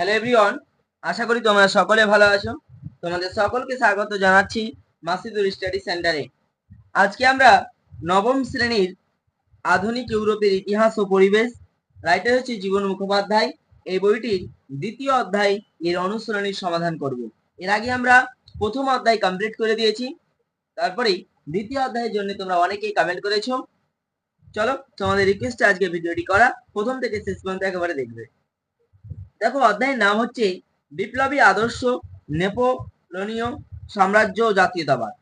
Hello everyone আশা করি তোমরা সকলে ভালো আছো। তোমাদের সকলকে স্বাগত জানাচ্ছি মাসিদুর স্টাডি সেন্টারে। আজকে আমরা নবম শ্রেণির আধুনিক ইউরোপের ইতিহাস ও পরিবেশ রাইটার হচ্ছে জীবন মুখোপাধ্যায়। এই বইটির দ্বিতীয় অধ্যায় এর অনুসরণীর সমাধান করব। এর আগে আমরা প্রথম অধ্যায় কমপ্লিট করে দিয়েছি। তারপরেই দ্বিতীয় অধ্যায়ের জন্য তোমরা অনেকেই কমেন্ট করেছ। চলো তোমাদের রিকোয়েস্টে আজকে ভিডিওটি করা। প্রথম থেকে শেষ পর্যন্ত একেবারে দেখবে। দেখো অধ্যায়ের নাম হচ্ছে বিপ্লবী আদর্শ নেপোলনীয় সাম্রাজ্য জাতীয়তাবাদ।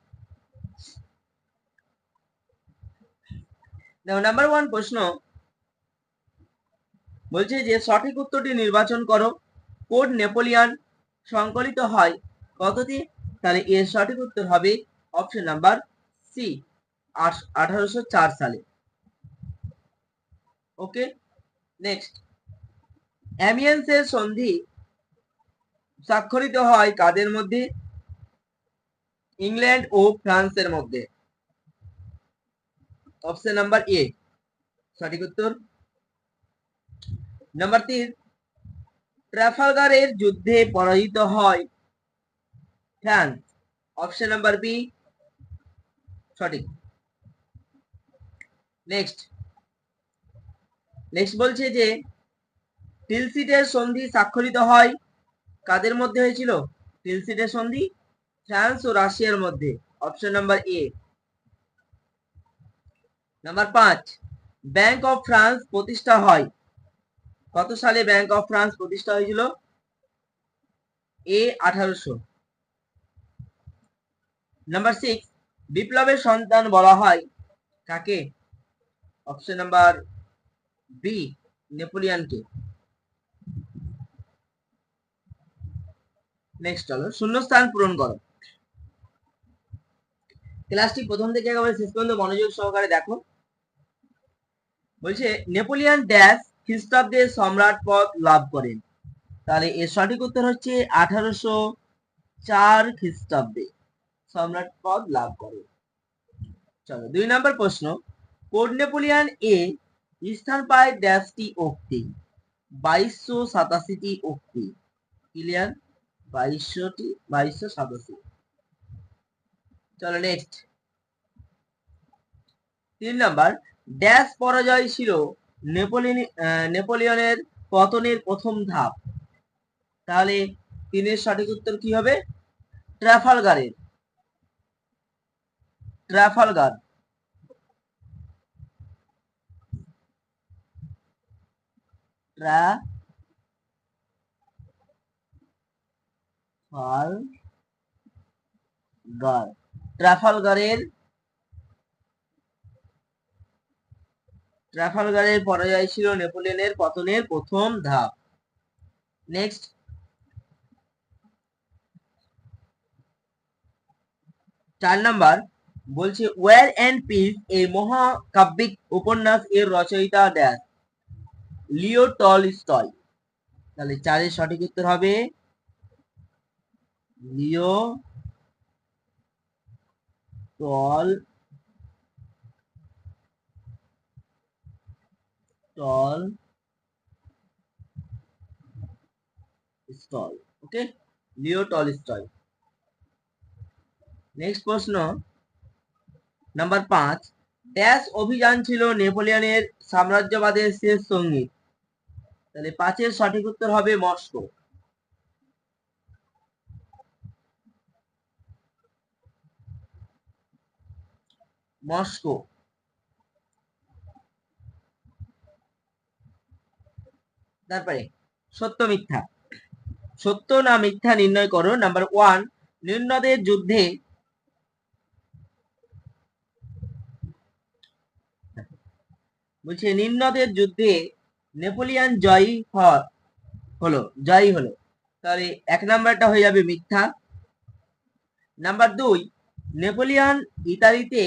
দেখো নাম্বার ওয়ান প্রশ্ন বলছে যে সঠিক উত্তরটি নির্বাচন করো। কোড নেপোলিয়ান সংকলিত হয় কতটি? তাহলে এর সঠিক উত্তর হবে অপশন নাম্বার সি আঠারোশো চার সালে। ওকে নেক্সট অ্যামিয়েন্সের সন্ধি স্বাক্ষরিত হয় কাদের মধ্যে? ইংল্যান্ড ও ফ্রান্সের মধ্যে। Option number A. সঠিক উত্তর? নাম্বার তিন। ট্রাফালগারের যুদ্ধে পরাজিত হয় ফ্রান্স। Option number B. সঠিক। নেক্সট। নেক্সট বলছে যে টিলসিটের সন্ধি স্বাক্ষরিত হয় কাদের মধ্যে হয়েছিল? টিলসিটের সন্ধি ফ্রান্স ও রাশিয়ার মধ্যে। Option number A. নাম্বার পাঁচ, ব্যাংক অফ ফ্রান্স প্রতিষ্ঠা হয়। কত সালে ব্যাংক অফ ফ্রান্স প্রতিষ্ঠা হয়েছিল? এ আঠারোশো। নাম্বার সিক্স, বিপ্লবের সন্তান বলা হয় কাকে? অপশন নাম্বার বি, নেপোলিয়ানকে। নেক্সট চলো, শূন্যস্থান পূরণ করো। ক্লাসটি প্রথম থেকে একেবারে শেষ পর্যন্ত মনোযোগ সহকারে দেখো। বলছে নেপোলিয়ান ড্যাশ খ্রিস্টাব্দে সম্রাট পদ লাভ করেন। তাহলে এর সঠিক উত্তর হচ্ছে আঠারোশো চার খ্রিস্টাব্দে সম্রাট পদ লাভ করেন। চলো, দুই নম্বর প্রশ্ন। কোড নেপোলিয়ান এ স্থান পায় ড্যাশটি উক্তি বাইশশো সাতাশিটি উক্তি ক্লিয়ার বাইশশোটি বাইশশো সাতাশি। চলো নেক্সট তিন নাম্বার, ড্যাশ পরাজয় ছিল নেপোলিয়ন নেপোলিয়নের পতনের প্রথম ধাপ। তাহলে তিনের সঠিক উত্তর কি হবে? ট্রাফালগারের। ট্রাফালগার। ট্রা ফালগার ট্রাফালগারের ট্রাফালগারের পরাজয় ছিল নেপোলিয়নের পতনের প্রথম ধাপ। নেক্সট চার নাম্বার, বলছে ওয়ার অ্যান্ড পিস এই মহাকাব্যিক উপন্যাস এর রচয়িতা ড্যাশ লিও টলস্টয় তাহলে চারের সঠিক উত্তর হবে লিও টল Tolstoy okay Leo Tolstoy next প্রশ্ন নাম্বার পাঁচ ড্যাশ অভিযান ছিল নেপোলিয়নের সাম্রাজ্যবাদের শেষ সংগীত। তাহলে পাঁচের সঠিক উত্তর হবে মস্কো। মস্কো তারপরে, সত্য মিথ্যা। সত্য না মিথ্যা নির্ণয় করো। নাম্বার ওয়ান নির্ণদের যুদ্ধে বলছে নিম্নদের যুদ্ধে নেপোলিয়ান জয়ী হলো জয়ী হলো। তাহলে এক নাম্বারটা হয়ে যাবে মিথ্যা। নাম্বার দুই, নেপোলিয়ান ইতালিতে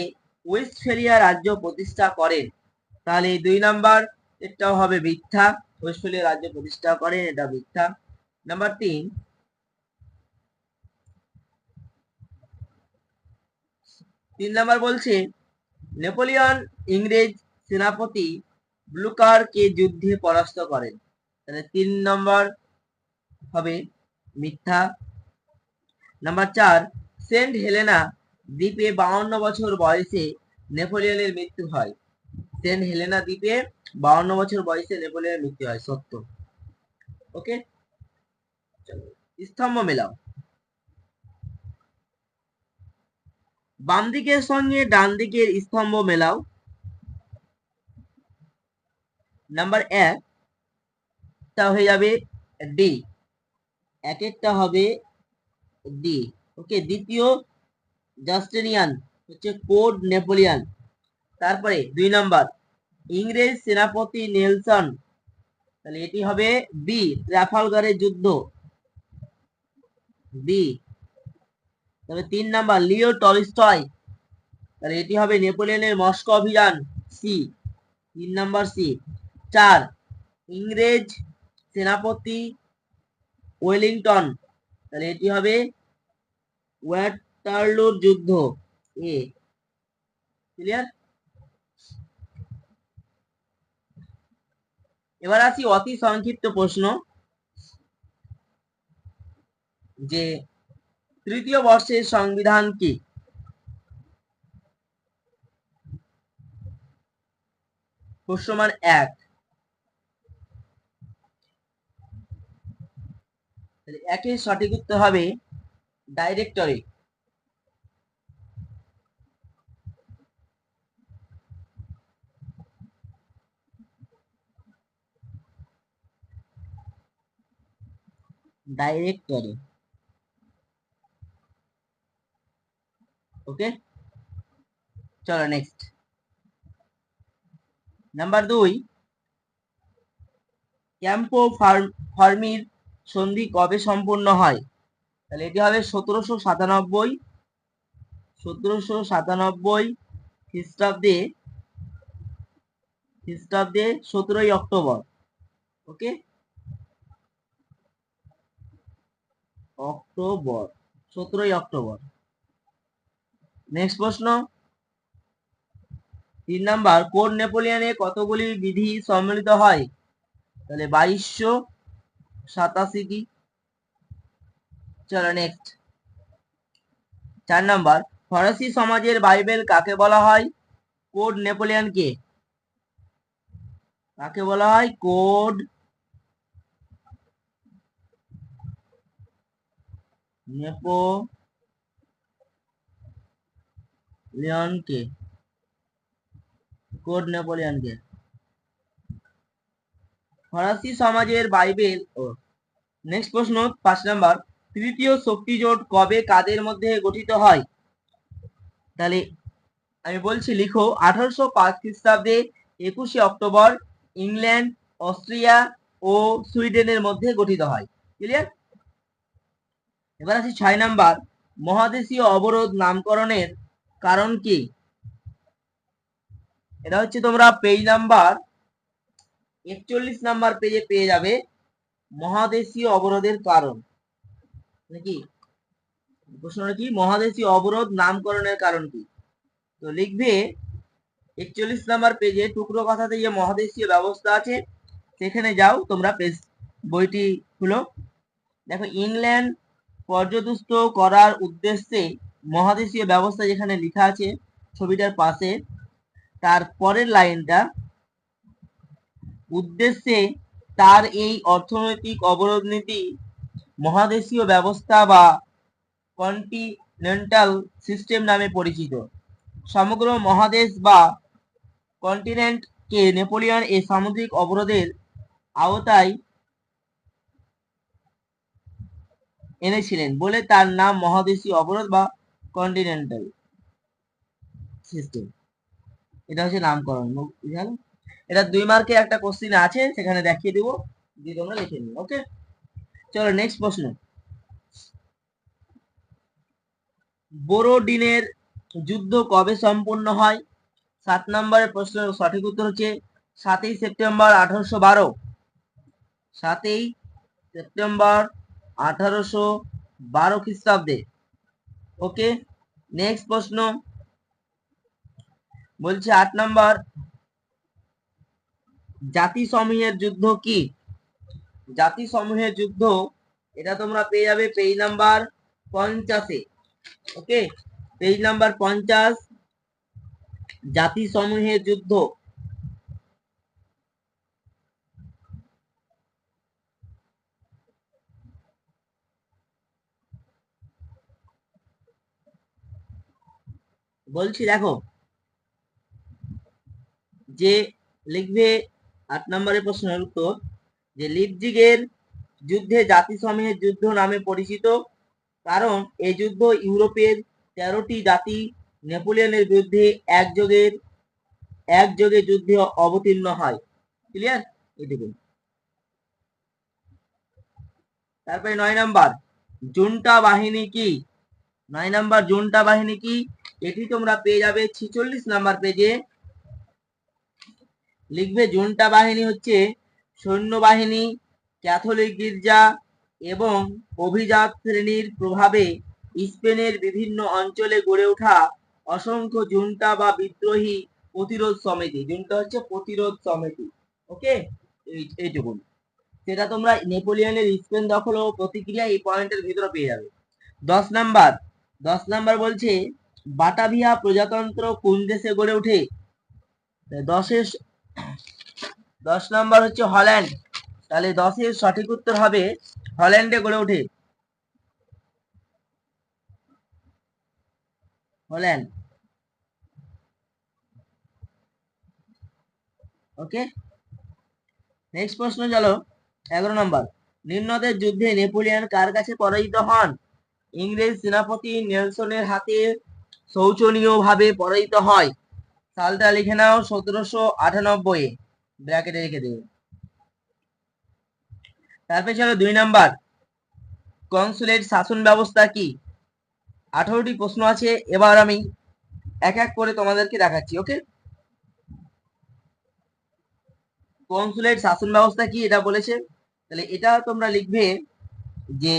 ওয়েস্টফেলিয়া রাজ্য প্রতিষ্ঠা করেন তাহলে দুই নাম্বার এটাও হবে মিথ্যা ওয়েস্টফেলিয়া রাজ্য প্রতিষ্ঠা করেন এটা মিথ্যা। নাম্বার তিন তিন নাম্বার বলছে, নেপোলিয়ন ইংরেজ সেনাপতি ব্লুকার কে যুদ্ধে পরাস্ত করেন। তাহলে তিন নম্বর হবে মিথ্যা। নাম্বার চার, সেন্ট হেলেনা দ্বীপে বাউন্ন বছর বয়সে নেপোলিয়নের মৃত্যু হয়। সেন্ট হেলেনা দ্বীপে বাউন্ন বছর বয়সে নেপোলিয়নের মৃত্যু হয়, সত্য। ওকে স্তম্ভ মেলাও। বাম দিকের সঙ্গে ডান দিকের স্তম্ভ মেলাও। নাম্বার এক তা হয়ে যাবে ডি। এক একটা হবে ডি। ওকে দ্বিতীয় জাস্টিনিয়ান, হচ্ছে কোড নেপোলিয়ান। তারপরে দুই নম্বর, ইংরেজ সেনাপতি নেলসন। তাহলে এটি হবে বি ট্রাফালগারের যুদ্ধ। বি তবে তিন নাম্বার, লিও টলস্টয়। তাহলে এটি হবে নেপোলিয়নের মস্কো অভিযান সি তিন নাম্বার সি চার, ইংরেজ সেনাপতি ওয়েলিংটন। তাহলে এটি হবে ওয়াটারলুর যুদ্ধ। এ ক্লিয়ার এবার আসি অতি সংক্ষিপ্ত প্রশ্ন, যে তৃতীয় বর্ষের সংবিধান কি? প্রশ্নমান এক। একের সঠিক উত্তর হবে ডাইরেক্টরি ডাইরেক্টরি ওকে চলো নেক্সট নাম্বার দুই ক্যাম্পো ফার্মির সন্ধি কবে সম্পূর্ণ হয়? তাহলে এটি হবে সতেরোশো সাতানব্বই সতেরোশো সাতানব্বই খ্রিস্টাব্দে খ্রিস্টাব্দে সতেরোই অক্টোবর। ওকে অক্টোবর, সতেরোই অক্টোবর। নেক্সট প্রশ্ন। তিন নাম্বার কোড নেপোলিয়নে কতগুলি বিধি সম্মিলিত হয়? তাহলে বাইশশো সাতাশিটি চলো নেক্সট চার নাম্বার, ফরাসি সমাজের বাইবেল কাকে বলা হয়? কোড নেপোলিয়নকে। কাকে বলা হয়? কোড নেপোলিয়নকে কোড নেপোলিয়নকে ফরাসি সমাজের বাইবেল ও নেক্সট প্রশ্ন, পাঁচ নাম্বার, তৃতীয় শক্তি জোট কবে কাদের মধ্যে গঠিত হয়? তাহলে আমি বলছি, লিখো, আঠারোশো পাঁচ খ্রিস্টাব্দে একুশে অক্টোবর, ইংল্যান্ড, অস্ট্রিয়া ও সুইডেনের মধ্যে গঠিত হয়। ক্লিয়ার? এবার আছে ছয় নাম্বার, মহাদেশীয় অবরোধ নামকরণের কারণ কি? এটা হচ্ছে তোমরা পেজ নাম্বার একচল্লিশ নাম্বার পেজে পেয়ে যাবে মহাদেশীয় অবরোধের কারণ। নাকি প্রশ্নটা কি? মহাদেশীয় অবরোধ নামকরণের কারণ কি? তো লিখবে একচল্লিশ নাম্বার পেজে টুকরো কথাতে যে মহাদেশীয় ব্যবস্থা আছে, সেখানে যাও তোমরা পেজ বইটি খুলো। দেখো, ইংল্যান্ড পর্যদুস্ত করার উদ্দেশ্যে মহাদেশীয় ব্যবস্থা যেখানে লেখা আছে ছবিটার পাশে, তার পরের লাইনটা, উদ্দেশ্যে তার এই অর্থনৈতিক অবরোধ নীতি, মহাদেশীয় ব্যবস্থা বা কন্টিনেন্টাল সিস্টেম নামে পরিচিত। সমগ্র মহাদেশ বা কন্টিনেন্টকে নেপোলিয়ন এই সামুদ্রিক অবরোধের আওতায় এনেছিলেন বলে তার নাম মহাদেশীয় অবরোধ বা কন্টিনেন্টাল সিস্টেম এটা হচ্ছে নামকরণ এটা দুই মার্কে একটা কোশ্চিন আছে, সেখানে দেখিয়ে দেবো, দিয়ে তোমরা লিখে নিও ওকে চলো নেক্সট প্রশ্ন। বোরোডিনের যুদ্ধ কবে সম্পূর্ণ হয়? সাত নম্বরের প্রশ্নের সঠিক উত্তর হচ্ছে সাতই সেপ্টেম্বর আঠারোশো বারো। সাতই সেপ্টেম্বর আঠারোশো বারো খ্রিস্টাব্দে। ওকে নেক্সট প্রশ্ন। বলছে আট নম্বর, জাতিসমূহের যুদ্ধ কি? জাতিসমূহের যুদ্ধ, এটা তোমরা পেয়ে যাবে পেজ নাম্বার পঞ্চাশে। ওকে পেজ নাম্বার পঞ্চাশ, জাতিসমূহের যুদ্ধ। বলছি, দেখো, যে লিখবে আট নম্বরের প্রশ্নের উত্তর, যে লিপজিগের যুদ্ধে জাতিসমূহের যুদ্ধ নামে পরিচিত, কারণ এই যুদ্ধ ইউরোপের তেরোটি জাতি নেপোলিয়নের বিরুদ্ধে একযোগের, একযোগে যুদ্ধে অবতীর্ণ হয়। ক্লিয়ার এটুকু তারপরে নয় নাম্বার, জুনটা বাহিনী কি? নয় নাম্বার, জুনটা বাহিনী কি? এটি তোমরা পেয়ে যাবে ছিচল্লিশ নাম্বার পেজে লিখবে, জুনটা বাহিনী হচ্ছে সৈন্যবাহিনী, ক্যাথলিক গির্জা এবং অভিজাত শ্রেণির প্রভাবে স্পেনের বিভিন্ন অঞ্চলে গড়ে ওঠা অসংখ্য জুনটা বা বিদ্রোহী প্রতিরোধ সমিতি। জুনটা হচ্ছে প্রতিরোধ সমিতি ওকে এইটুকুন। সেটা তোমরা নেপোলিয়নের স্পেন দখল ও প্রতিক্রিয়া এই পয়েন্টের ভিতরে পেয়ে যাবে। দশ নাম্বার দশ নাম্বার বলছে বাটাভিয়া প্রজাতন্ত্র কোন দেশে গড়ে ওঠে? দশের দশ নম্বর হচ্ছে হল্যান্ড। তাহলে দশের সঠিক উত্তর হবে হল্যান্ডে গড়ে ওঠে। হল্যান্ড। ওকে? নেক্সট প্রশ্ন চলো। এগারো নম্বর। নিম্নদের যুদ্ধে নেপোলিয়ন কার কাছে পরাজিত হন? ইংরেজ সেনাপতি নেলসনের হাতে শোচনীয় ভাবে পরাজিত হয়। সালটা লিখে নাও সতেরোশো আটানব্বই ব্র্যাকেটে রেখে দেবে তারপরে চলো দুই নাম্বার। কনসুলেট শাসন ব্যবস্থা কি? আঠারোটি প্রশ্ন আছে, এবার আমি এক এক করে তোমাদেরকে দেখাচ্ছি, ওকে? কনসুলেট শাসন ব্যবস্থা কি? এটা বলেছে। তাহলে এটা তোমরা লিখবে যে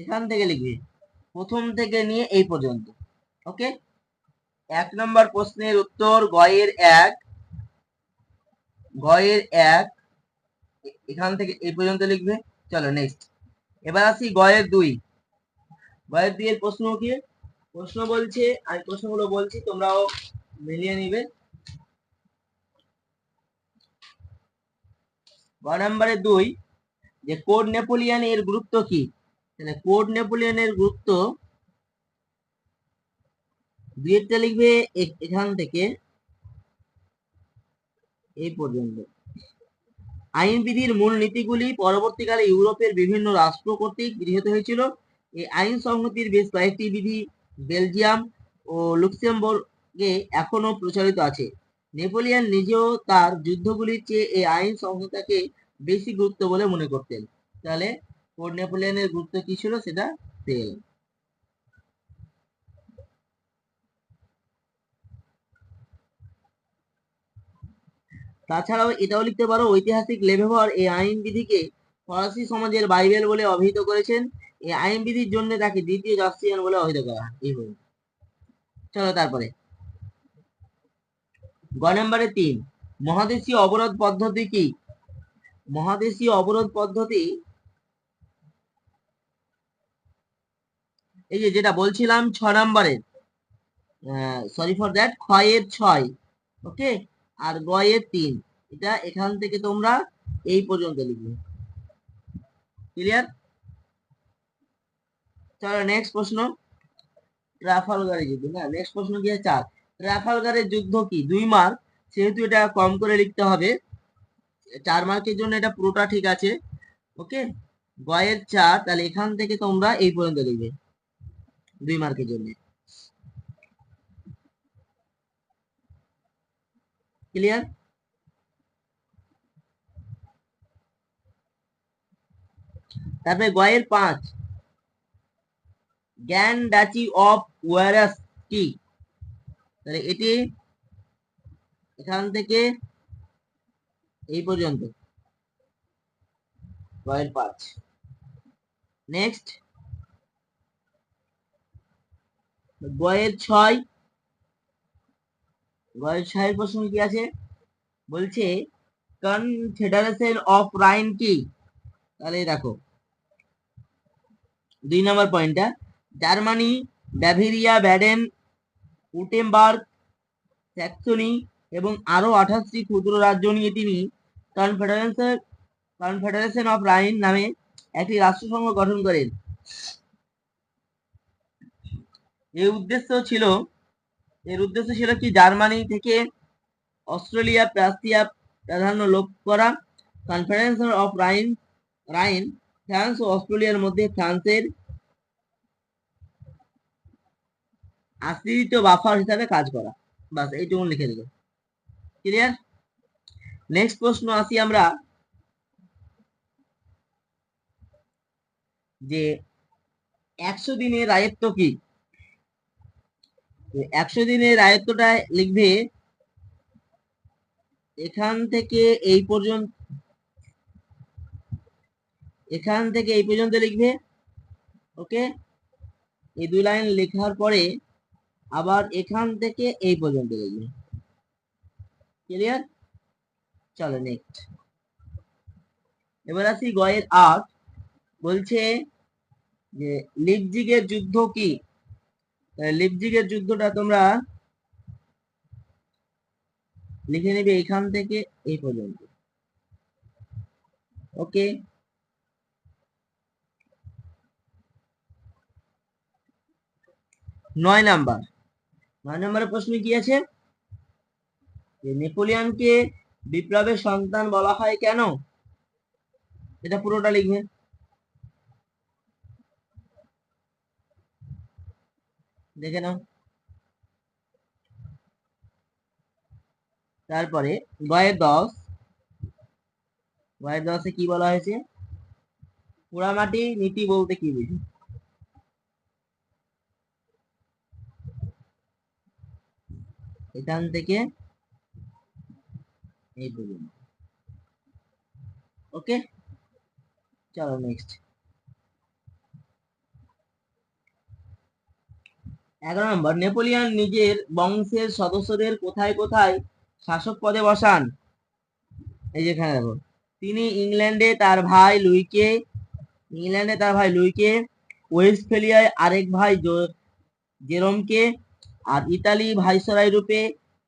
এখান থেকে লিখবে। প্রথম থেকে নিয়ে এই পর্যন্ত। ওকে? এক নম্বর প্রশ্নের উত্তর গয়ের এক। গয়ের এক। এখান থেকে এই পর্যন্ত লিখবে। চলো নেক্সট এবার আসি গয়ের দুই। গয়ের দুই এর প্রশ্ন কি? প্রশ্ন বলছে, আমি প্রশ্নগুলো বলছি, তোমরাও মিলিয়ে নিবে। গ নম্বরে দুই, যে কোড নেপোলিয়ান এর গুরুত্ব কি? তাহলে কোড নেপোলিয়নের গুরুত্ব দুইটা লিখবে এখান থেকে এই পর্যন্ত। আইনবিধির মূল নীতিগুলি পরবর্তীকালে ইউরোপের বিভিন্ন রাষ্ট্র কর্তৃক গৃহীত হয়েছিল। এই আইন সংহতির বেশ কয়েকটি বিধি বেলজিয়াম ও লুক্সেমবর্গে এখনও প্রচলিত আছে। নেপোলিয়ান নিজেও তার যুদ্ধগুলির চেয়ে এই আইন সংহিতাকে বেশি গুরুত্ব বলে মনে করতেন। তাহলে কোড নেপোলিয়নের গুরুত্ব কি ছিল সেটা গেলাম তাছাড়াও এটাও লিখতে পারো, ঐতিহাসিক লেভেভর এই আইন বিধিকে ফরাসি সমাজের বাইবেল বলে অভিহিত করেছেন। এই আইন বিধির জন্য তাকে দ্বিতীয় জাস্টিয়ান বলে অভিহিত করা এই বই। চলো তারপরে। গ নম্বরে তিন। মহাদেশীয় অবরোধ পদ্ধতি কি? মহাদেশীয় অবরোধ পদ্ধতি এই যে যেটা বলছিলাম, ছ নম্বরের সরি ফর দ্যাট ক্ষয়ের ছয় ওকে আর গয়ের তিন, এটা এখান থেকে তোমরা এই পর্যন্ত লিখবে। ক্লিয়ার চলো নেক্সট প্রশ্ন। ট্রাফালগারের যুদ্ধ, না নেক্সট প্রশ্ন কি চার। ট্রাফালগারের যুদ্ধ কি? দুই মার্ক সেহেতু এটা কম করে লিখতে হবে, চার মার্কের জন্য এটা পুরোটা ঠিক আছে ওকে গয়ের চার, তাহলে এখান থেকে তোমরা এই পর্যন্ত লিখবে। দুই মার্কের জন্য ক্লিয়ার তারপরে গয়ের পাঁচ জ্ঞান ডাচি অফ ওয়ারাস কি তাহলে এটি এখান থেকে এই পর্যন্ত। গয়ের পাঁচ। নেক্সট গয়ের ছয়। গয়ের ছয়ের প্রশ্ন কি আছে? বলছে কনফেডারেশন অফ রাইন কি? তাহলে দেখো। দুই নম্বর পয়েন্টটা, Germany, Bavaria, Baden, Wurttemberg, Saxony এবং আরও আঠাশটি ক্ষুদ্র রাজ্য নিয়ে তিনি কনফেডারেশন কনফেডারেশন অফ রাইন নামে একটি রাষ্ট্রসংঘ গঠন করেন। উদ্দেশ্য ছিল, এর উদ্দেশ্য ছিল কি? জার্মানি থেকে অস্ট্রেলিয়া প্রাস্তিয়া প্রাধান্য লোপ করা। Conference of Rhine Rhine France ও অস্ট্রেলিয়ার মধ্যে ফ্রান্সের আশ্রিত বাফার হিসাবে কাজ করা। বাস এইটুকু লিখে দিল। ক্লিয়ার নেক্সট প্রশ্ন আসি আমরা। যে, একশো দিনের রায়ত্ব কি? একশো দিনের রায়ত্বটা লিখবে এখান থেকে এই পর্যন্ত, এখান থেকে এই পর্যন্ত লিখবে, ওকে? এই দুই লাইন লেখার পরে আবার এখান থেকে এই পর্যন্ত লিখবে। ক্লিয়ার চলো নেক্সট এবার আসি গয়ের আট, বলছে যে, লিপজিগের যুদ্ধ কি? লিপজিগের যুদ্ধটা তোমরা লিখে নিবে এখান থেকে এই পর্যন্ত। ওকে? নয় নাম্বার। নয় নাম্বারের প্রশ্ন কি আছে? যে নেপোলিয়নকে বিপ্লবের সন্তান বলা হয় কেন? এটা পুরোটা লিখবে। দেখে নাও। তারপরে গয়ের দশ। গয়ের দশে কি বলা হয়েছে? পোড়ামাটি নীতি বলতে কি বুঝি? এখান থেকে এই পর্যন্ত। ওকে চলো নেক্সট এগারো নম্বর, নেপোলিয়ন নিজের বংশের সদস্যদের কোথায় কোথায় শাসক পদে বসান? এই যেখানে দেখো, তিনি ইংল্যান্ডে তার ভাই লুইকে, ইংল্যান্ডে তার ভাই লুইকে, ওয়েস্টফেলিয়ায় আরেক ভাই জেরমকে আর ইতালি ভাইসরাই রূপে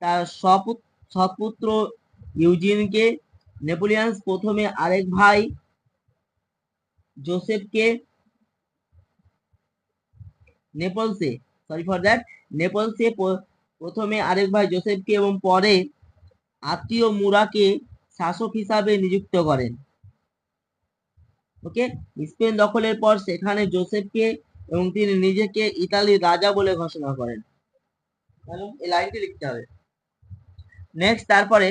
তার সৎপুত্র ইউজিনকে, নেপোলিয়ান্স প্রথমে আরেক ভাই জোসেফকে, নেপলসে সরি ফর দ্যাট নেপলসে প্রথমে আরেক ভাই জোসেফকে এবং পরে আত্মীয় মুরাকে শাসক হিসাবে নিযুক্ত করেন। ওকে স্পেন দখলের পর সেখানে জোসেফকে এবং তিনি নিজেকে ইতালির রাজা বলে ঘোষণা করেন। এই লাইনটি লিখতে হবে। নেক্সট তারপরে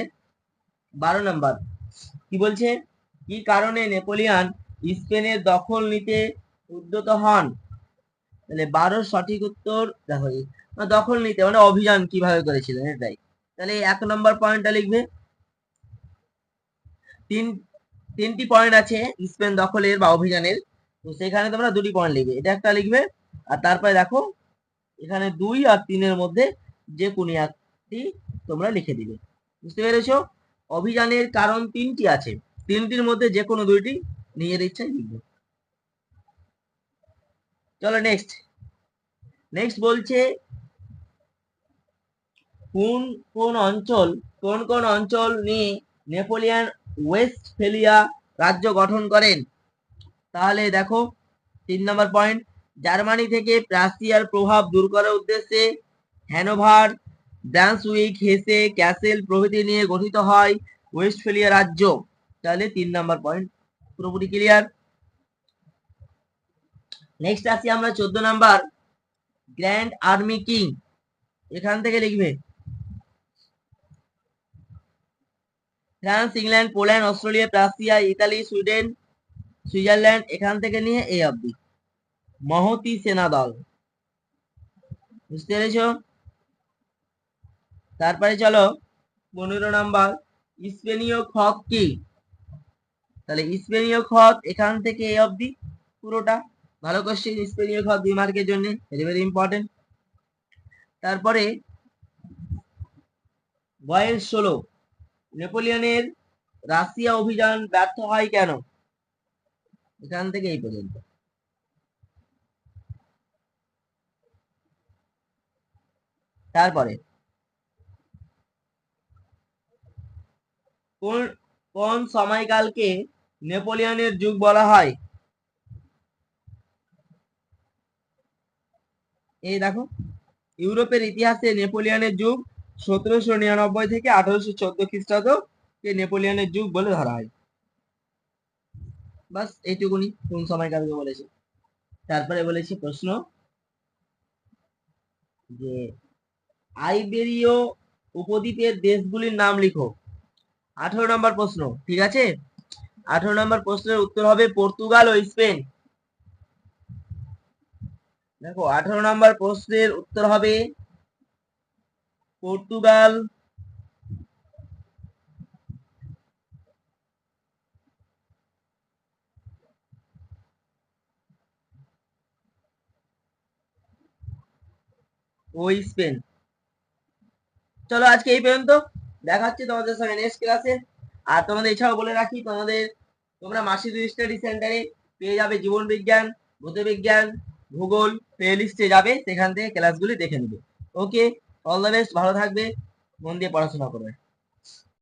বারো নম্বর। কি বলছে? কি কারণে নেপোলিয়ান স্পেনের দখল নিতে উদ্যত হন? তাহলে বারো সঠিক উত্তর, দেখো দখল নিতে মানে অভিযান কীভাবে করেছিলেন, এটাই। তাহলে এক নম্বর পয়েন্টটা লিখবে। তিন, তিনটি পয়েন্ট আছে স্পেন দখলের বা অভিযানের। তো সেখানে তোমরা দুটি পয়েন্ট লিখবে। এটা একটা লিখবে, আর তারপরে দেখো, এখানে দুই আর তিনের মধ্যে যে কোনো একটি তোমরা লিখে দিবে। বুঝতে পেরেছ? অভিযানের কারণ তিনটি আছে। তিনটির মধ্যে যে কোনো দুইটি নিজের ইচ্ছায় লিখবে। চলো নেক্সট নেক্সট বলছে, কোন কোন অঞ্চল, কোন কোন অঞ্চল নিয়ে নেপোলিয়ান ওয়েস্টফেলিয়া রাজ্য গঠন করেন? তাহলে দেখো, তিন নম্বর পয়েন্ট জার্মানি থেকে প্রাসিয়ার প্রভাব দূর করার উদ্দেশ্যে হ্যানোভার, ব্রান্সউইক, হেসে, ক্যাসেল প্রভৃতি নিয়ে গঠিত হয় ওয়েস্টফেলিয়া রাজ্য। তাহলে তিন নম্বর পয়েন্ট পুরোপুরি ক্লিয়ার নেক্সট আসি আমরা চোদ্দ নাম্বার। গ্র্যান্ড আর্মি কিং এখান থেকে লিখবে। France, England, Poland, Australia Prussia Italy, Sweden, Switzerland, এখান থেকে নিয়ে এই অব্দি মহতি সেনা দল। বুঝতে পেরেছ? তারপরে চলো, পনেরো নাম্বার। স্পেনীয় খত কি? তাহলে স্পেনীয় খত এখান থেকে এই অবধি পুরোটা। ভালো কোশ্চেন স্পেনীয় খত দুই মার্কের জন্য ভেরি ভেরি ইম্পর্টেন্ট তারপরে বয়েস ষোলো, নেপোলিয়নের রাশিয়া অভিযান ব্যর্থ হয় কেন? এখান থেকে এই পর্যন্ত। তারপরে, কোন কোন সময়কালকে নেপোলিয়নের যুগ বলা হয়? এই দেখো, ইউরোপের ইতিহাসে নেপোলিয়নের যুগ সতেরোশো নিরানব্বই থেকে আঠারোশো চোদ্দ খ্রিস্টাব্দ কে নেপোলিয়নের যুগ বলে ধরা হয়। বাস এইটুকুনি কোন সময়কালকে বলেছে? তারপরে বলেছে প্রশ্ন যে, আইবেরীয় উপদ্বীপের দেশগুলির নাম লিখো। আঠারো নম্বর প্রশ্ন, ঠিক আছে? আঠারো নম্বর প্রশ্নের উত্তর হবে পর্তুগাল ও স্পেন। দেখো, আঠারো নম্বর প্রশ্নের উত্তর হবে পর্তুগাল। ও স্পেন। চলো আজকে এই পর্যন্ত। দেখা হচ্ছে তোমাদের সঙ্গে নেক্সট ক্লাসে আর তোমাদের এছাড়াও বলে রাখি, তোমাদের, তোমরা মাসিক স্টাডি সেন্টারে পেয়ে যাবে জীবন বিজ্ঞান ভূতবিজ্ঞান ভূগোল প্লেলিস্টে যাবে, সেখান থেকে ক্লাসগুলি দেখে নেবে। ওকে অল দ্য বেস্ট ভালো থাকবে, মন দিয়ে পড়াশোনা করবে।